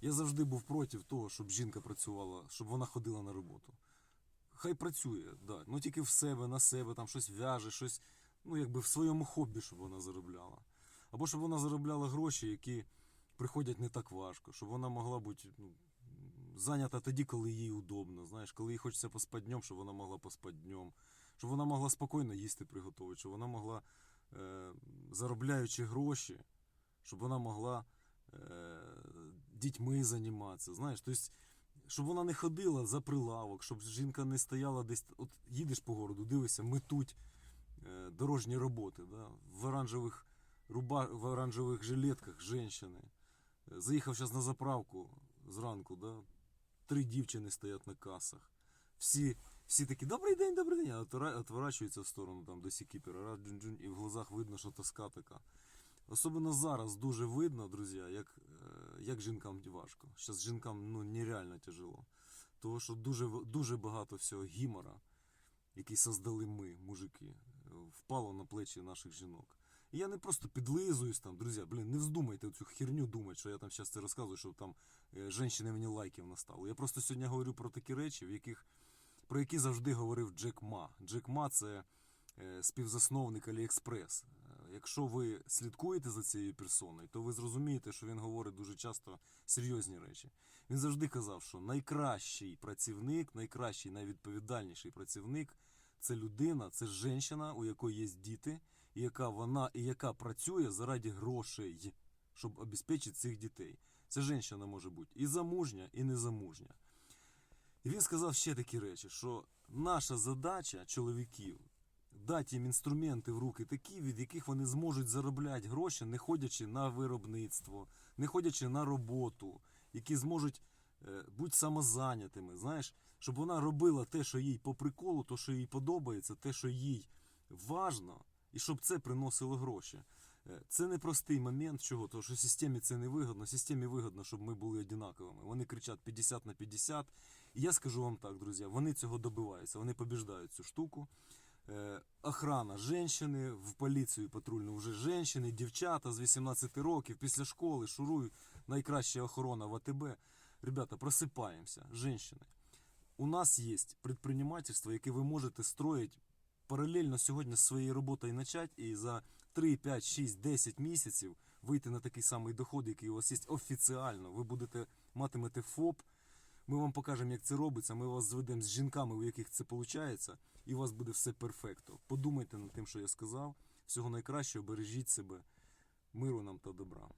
Я завжди був проти того, щоб жінка працювала, щоб вона ходила на роботу. Хай працює, да. ну тільки в себе, на себе, там щось в'яже, щось, ну якби в своєму хобі, щоб вона заробляла. Або щоб вона заробляла гроші, які приходять не так важко, щоб вона могла бути ну, зайнята тоді, коли їй удобно. Знаєш, коли їй хочеться поспати днем, щоб вона могла поспати днем, щоб вона могла спокійно їсти приготувати, щоб вона могла, е, заробляючи гроші, щоб вона могла е, дітьми займатися. Знаєш, тобто, щоб вона не ходила за прилавок, щоб жінка не стояла десь. От їдеш по городу, дивишся, метуть е, дорожні роботи, да? в оранжевих руба... в оранжевих жилетках жінки. Заїхав зараз на заправку зранку, да? три дівчини стоять на касах. Всі, всі такі, добрий день, добрий день, а отвора- отворачуються в сторону там, до сікіпера, і в глазах видно, що тоска така. Особливо зараз дуже видно, друзі, як, е, як жінкам важко. Зараз жінкам ну, нереально тяжело. Тому що дуже, дуже багато всього гімора, який создали ми, мужики, е, впало на плечі наших жінок. І я не просто підлизуюсь там, друзі, блін, не вздумайте цю херню думати, що я там зараз це розказую, щоб там е, жінки мені лайків настало. Я просто сьогодні говорю про такі речі, в яких, про які завжди говорив Джек Ма. Джек Ма це співзасновник Аліекспрес. Якщо ви слідкуєте за цією персоною, то ви зрозумієте, що він говорить дуже часто серйозні речі. Він завжди казав, що найкращий працівник, найкращий, найвідповідальніший працівник це людина, це жінка, у якої є діти, і яка вона і яка працює заради грошей, щоб обезпечити цих дітей. Це жінка може бути і замужня, і незамужня. І він сказав ще такі речі, що наша задача чоловіків дати їм інструменти в руки такі, від яких вони зможуть заробляти гроші, не ходячи на виробництво, не ходячи на роботу, які зможуть е, бути самозайнятими, знаєш, щоб вона робила те, що їй по приколу, то, що їй подобається, те, що їй важно, і щоб це приносило гроші. Е, Це непростий момент, чого, тому що системі це не вигодно. Системі вигодно, щоб ми були однаковими. Вони кричать 50 на 50. І я скажу вам так, друзі, вони цього добиваються, вони побіждають цю штуку. Е, Охрана женщини, в поліцію патрульну вже женщини, дівчата з 18 років, після школи, шурують, найкраща охорона в АТБ. Ребята, просипаємося, женщини. У нас є предпринимательство, яке ви можете строїти паралельно сьогодні з своєю роботою почати і за 3, 5, 6, 10 місяців вийти на такий самий доход, який у вас є офіціально. Ви будете матимете ФОП. Ми вам покажемо, як це робиться. Ми вас зведемо з жінками, у яких це виходить, і у вас буде все перфекто. Подумайте над тим, що я сказав. Всього найкращого, бережіть себе. Миру нам та добра.